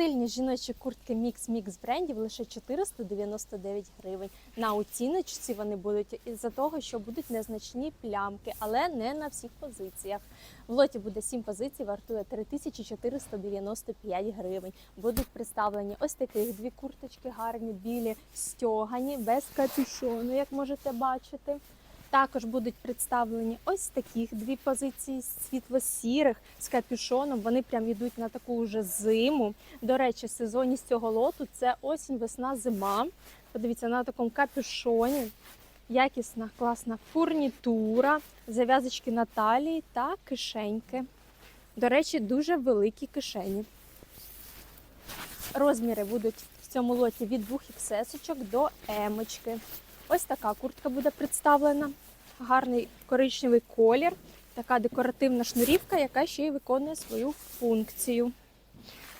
Стильні жіночі куртки мікс мікс брендів лише 499 гривень. На оціночці вони будуть із-за того, що будуть незначні плямки, але не на всіх позиціях. В лоті буде 7 позицій, вартує 3495 гривень. Будуть представлені ось таких дві курточки гарні, білі, стьогані, без капюшону, як можете бачити. Також будуть представлені ось таких дві позиції світло-сірих з капюшоном. Вони прям йдуть на таку вже зиму. До речі, сезонність цього лоту це осінь, весна, зима. Подивіться на такому капюшоні. Якісна, класна фурнітура, зав'язочки на талії та кишеньки. До речі, дуже великі кишені. Розміри будуть в цьому лоті від 2 іксесочок до емочки. Ось така куртка буде представлена. Гарний коричневий колір, така декоративна шнурівка, яка ще й виконує свою функцію.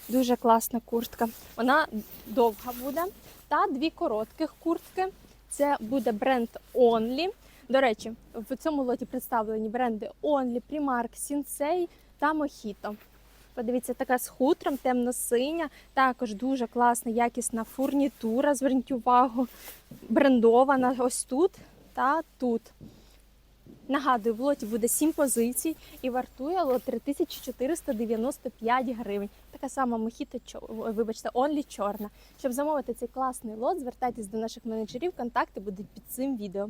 Дуже класна куртка. Вона довга буде. Та дві коротких куртки. Це буде бренд Only. До речі, в цьому лоті представлені бренди Only, Primark, Sensei та Mojito. Подивіться, така з хутром, темно-синя, також дуже класна, якісна фурнітура. Зверніть увагу, брендована ось тут та тут. Нагадую, в лоті буде 7 позицій і вартує лот 3495 гривень. Така сама мохіта, вибачте, онлі чорна. Щоб замовити цей класний лот, звертайтесь до наших менеджерів, контакти будуть під цим відео.